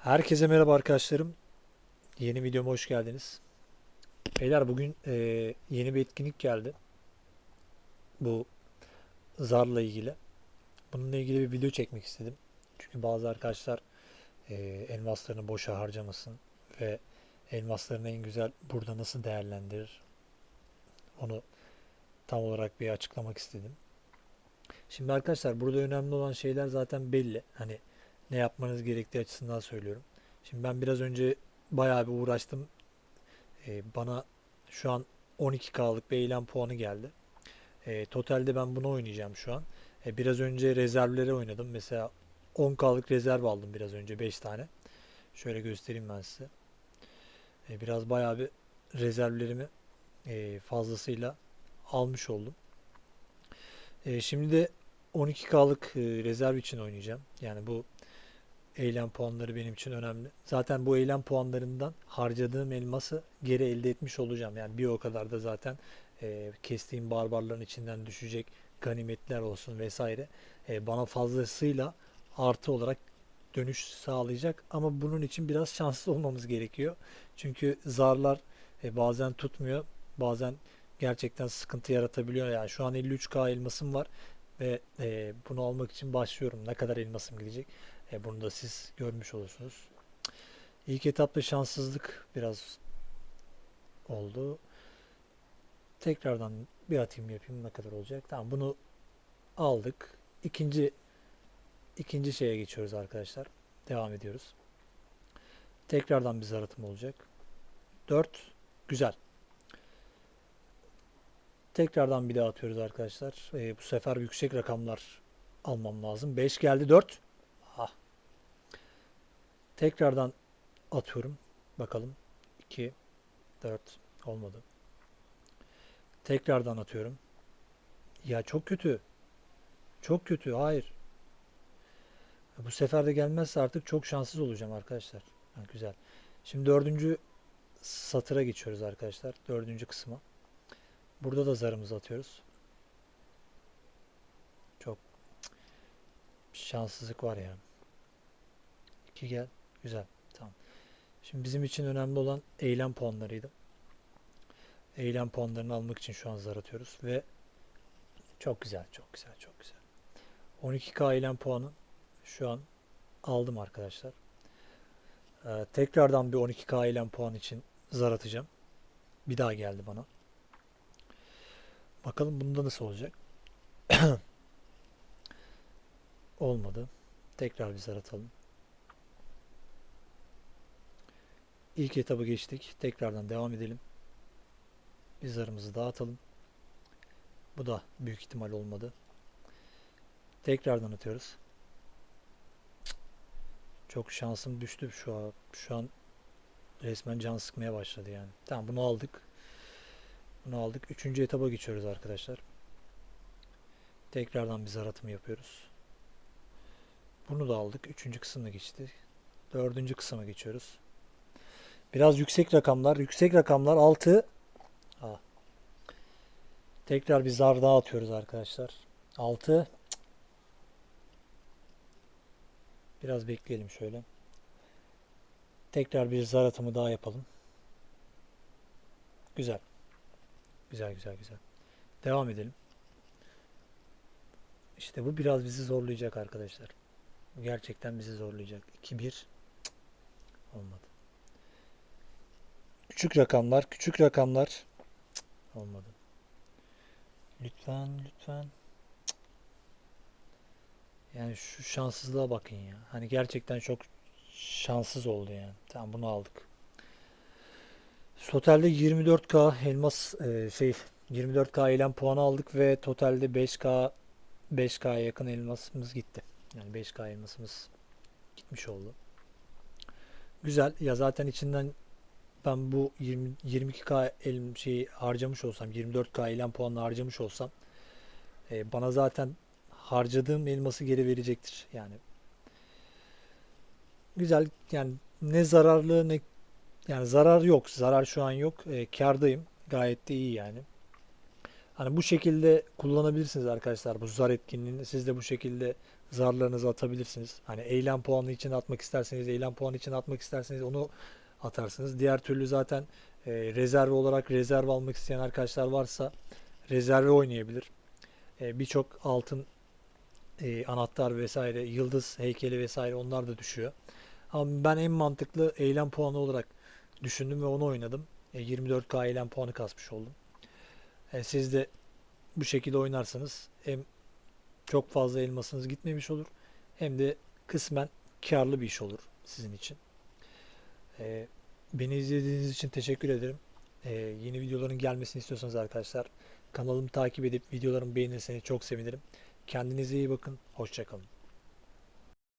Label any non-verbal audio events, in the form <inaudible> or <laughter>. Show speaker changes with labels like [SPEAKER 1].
[SPEAKER 1] Herkese merhaba arkadaşlarım. Yeni videoma hoş geldiniz. Beyler bugün e, yeni bir etkinlik geldi. Bu zarla ilgili. Bununla ilgili bir video çekmek istedim. Çünkü bazı arkadaşlar e, elmaslarını boşa harcamasın ve elmaslarını en güzel burada nasıl değerlendirir onu tam olarak bir açıklamak istedim. Şimdi arkadaşlar burada önemli olan şeyler zaten belli. Hani ne yapmanız gerektiği açısından söylüyorum. Şimdi ben biraz önce bayağı bir uğraştım. Ee, bana şu an 12K'lık bir eylem puanı geldi. Ee, totalde ben bunu oynayacağım şu an. Ee, biraz önce rezervlere oynadım. Mesela 10K'lık rezerv aldım biraz önce 5 tane. Şöyle göstereyim ben size. Ee, biraz bayağı bir rezervlerimi e, fazlasıyla almış oldum. Ee, şimdi de 12K'lık e, rezerv için oynayacağım. Yani bu eylem puanları benim için önemli. Zaten bu eylem puanlarından harcadığım elması geri elde etmiş olacağım. Yani bir o kadar da zaten e, kestiğim barbarların içinden düşecek ganimetler olsun vesaire e, bana fazlasıyla artı olarak dönüş sağlayacak. Ama bunun için biraz şanslı olmamız gerekiyor. Çünkü zarlar e, bazen tutmuyor. Bazen gerçekten sıkıntı yaratabiliyor. Yani şu an 53k elmasım var ve e, bunu almak için başlıyorum. Ne kadar elmasım gidecek? E, bunu da siz görmüş olursunuz. İlk etapta şanssızlık biraz oldu. Tekrardan bir atayım yapayım ne kadar olacak. Tamam bunu aldık. İkinci ikinci şeye geçiyoruz arkadaşlar. Devam ediyoruz. Tekrardan bir zar atımı olacak. 4 güzel. Tekrardan bir daha atıyoruz arkadaşlar. E, bu sefer yüksek rakamlar almam lazım. 5 geldi 4. Ah. Tekrardan atıyorum. Bakalım. 2 4 olmadı. Tekrardan atıyorum. Ya çok kötü. Çok kötü. Hayır. Bu sefer de gelmezse artık çok şanssız olacağım arkadaşlar. Ha, güzel. Şimdi dördüncü satıra geçiyoruz arkadaşlar. Dördüncü kısma. Burada da zarımızı atıyoruz. Çok şanssızlık var ya. 2 gel. Güzel. Tamam. Şimdi bizim için önemli olan eylem puanlarıydı. Eylem puanlarını almak için şu an zar atıyoruz ve çok güzel, çok güzel, çok güzel. 12K eylem puanı şu an aldım arkadaşlar. Ee, tekrardan bir 12K eylem puan için zar atacağım. Bir daha geldi bana. Bakalım bunda nasıl olacak. <clears throat> Olmadı. Tekrar bir zar atalım. İlk etabı geçtik. Tekrardan devam edelim. Bir zarımızı dağıtalım. Bu da büyük ihtimal olmadı. Tekrardan atıyoruz. Çok şansım düştü şu an. Şu an resmen can sıkmaya başladı yani. Tamam bunu aldık. Bunu aldık. Üçüncü etaba geçiyoruz arkadaşlar. Tekrardan bir zar atımı yapıyoruz. Bunu da aldık. Üçüncü kısımda geçti. Dördüncü kısma geçiyoruz. Biraz yüksek rakamlar. Yüksek rakamlar 6. Aa. Tekrar bir zar daha atıyoruz arkadaşlar. 6. Biraz bekleyelim şöyle. Tekrar bir zar atımı daha yapalım. Güzel. Güzel güzel güzel. Devam edelim. İşte bu biraz bizi zorlayacak arkadaşlar. Bu Gerçekten bizi zorlayacak. 2-1 olmadı. Küçük rakamlar, küçük rakamlar Cık, olmadı. Lütfen, lütfen. Cık. Yani şu şanssızlığa bakın ya. Hani gerçekten çok şanssız oldu yani. Tamam bunu aldık. Totalde 24K elmas e, şey 24K eylem puanı aldık ve totalde 5K 5K'ya yakın elmasımız gitti. Yani 5K elmasımız gitmiş oldu. Güzel. Ya zaten içinden ben bu 20, 22K el şeyi harcamış olsam 24K eylem puanını harcamış olsam e, bana zaten harcadığım elması geri verecektir. Yani güzel yani ne zararlı ne yani zarar yok. Zarar şu an yok. E, kârdayım. Gayet de iyi yani. Hani bu şekilde kullanabilirsiniz arkadaşlar bu zar etkinliğini. Siz de bu şekilde zarlarınızı atabilirsiniz. Hani eylem puanı için atmak isterseniz, eylem puanı için atmak isterseniz onu atarsınız. Diğer türlü zaten e, rezerv olarak rezerv almak isteyen arkadaşlar varsa rezerve oynayabilir. E, Birçok altın e, anahtar vesaire, yıldız heykeli vesaire onlar da düşüyor. Ama ben en mantıklı eylem puanı olarak düşündüm ve onu oynadım. E, 24K eylem puanı kasmış oldum. E, siz de bu şekilde oynarsanız hem çok fazla elmasınız gitmemiş olur hem de kısmen karlı bir iş olur sizin için. E, beni izlediğiniz için teşekkür ederim. E, yeni videoların gelmesini istiyorsanız arkadaşlar kanalımı takip edip videolarımı beğenirseniz çok sevinirim. Kendinize iyi bakın. Hoşçakalın.